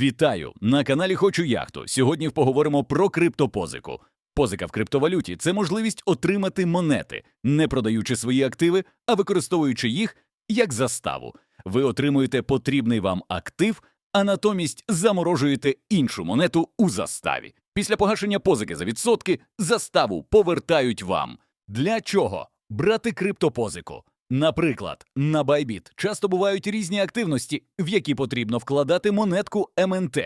Вітаю на каналі Хочу Яхту. Сьогодні поговоримо про криптопозику. Позика в криптовалюті це можливість отримати монети, не продаючи свої активи, а використовуючи їх як заставу. Ви отримуєте потрібний вам актив, а натомість заморожуєте іншу монету у заставі. Після погашення позики за відсотки заставу повертають вам. Для чого брати криптопозику? Наприклад, на Bybit часто бувають різні активності, в які потрібно вкладати монетку МНТ.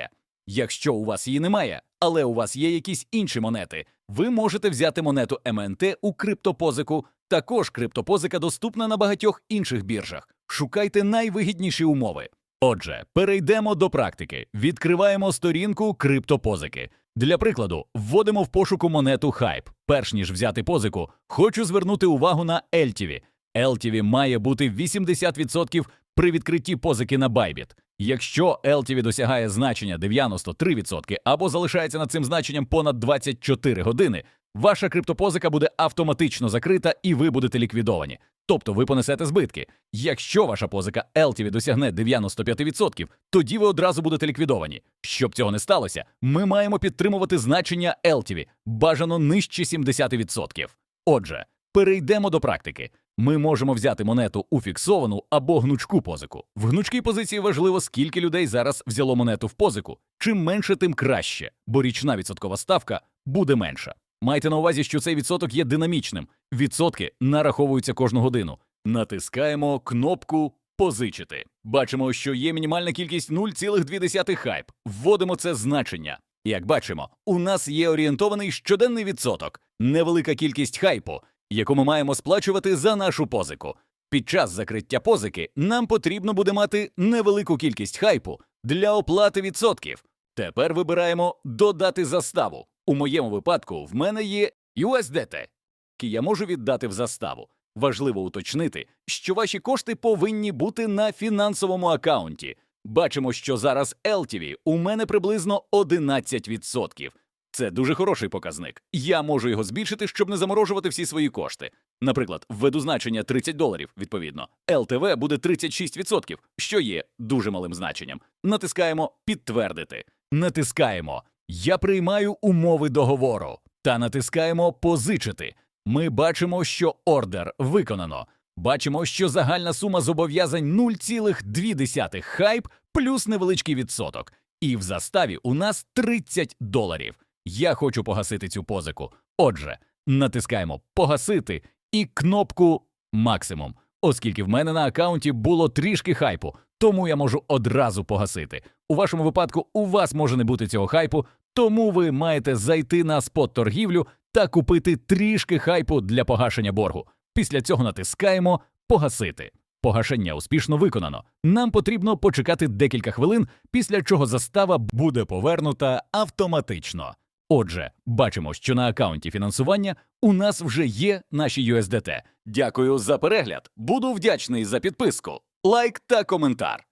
Якщо у вас її немає, але у вас є якісь інші монети, ви можете взяти монету МНТ у криптопозику. Також криптопозика доступна на багатьох інших біржах. Шукайте найвигідніші умови. Отже, перейдемо до практики. Відкриваємо сторінку криптопозики. Для прикладу, вводимо в пошуку монету Hype. Перш ніж взяти позику, хочу звернути увагу на LTV. LTV має бути 80% при відкритті позики на Bybit. Якщо LTV досягає значення 93% або залишається над цим значенням понад 24 години, ваша криптопозика буде автоматично закрита і ви будете ліквідовані. Тобто ви понесете збитки. Якщо ваша позика LTV досягне 95%, тоді ви одразу будете ліквідовані. Щоб цього не сталося, ми маємо підтримувати значення LTV, бажано нижче 70%. Отже, перейдемо до практики. Ми можемо взяти монету у фіксовану або гнучку позику. В гнучкій позиції важливо, скільки людей зараз взяло монету в позику. Чим менше, тим краще, бо річна відсоткова ставка буде менша. Майте на увазі, що цей відсоток є динамічним. Відсотки нараховуються кожну годину. Натискаємо кнопку Позичити. Бачимо, що є мінімальна кількість 0,2 хайп. Вводимо це значення. Як бачимо, у нас є орієнтований щоденний відсоток, невелика кількість хайпу, яку ми маємо сплачувати за нашу позику. Під час закриття позики нам потрібно буде мати невелику кількість хайпу для оплати відсотків. Тепер вибираємо додати заставу. У моєму випадку в мене є USDT, який я можу віддати в заставу. Важливо уточнити, що ваші кошти повинні бути на фінансовому акаунті. Бачимо, що зараз LTV у мене приблизно 11%. Це дуже хороший показник. Я можу його збільшити, щоб не заморожувати всі свої кошти. Наприклад, введу значення 30 доларів, відповідно. ЛТВ буде 36%, що є дуже малим значенням. Натискаємо Підтвердити. Натискаємо Я приймаю умови договору та натискаємо Позичити. Ми бачимо, що ордер виконано. Бачимо, що загальна сума зобов'язань 0,2 хайп плюс невеличкий відсоток. І в заставі у нас 30 доларів. Я хочу погасити цю позику. Отже, натискаємо Погасити і кнопку Максимум, оскільки в мене на акаунті було трішки хайпу, тому я можу одразу погасити. У вашому випадку у вас може не бути цього хайпу, тому ви маєте зайти на спот торгівлю та купити трішки хайпу для погашення боргу. Після цього натискаємо Погасити. Погашення успішно виконано. Нам потрібно почекати декілька хвилин, після чого застава буде повернута автоматично. Отже, бачимо, що на акаунті фінансування у нас вже є наші USDT. Дякую за перегляд. Буду вдячний за підписку, лайк та коментар.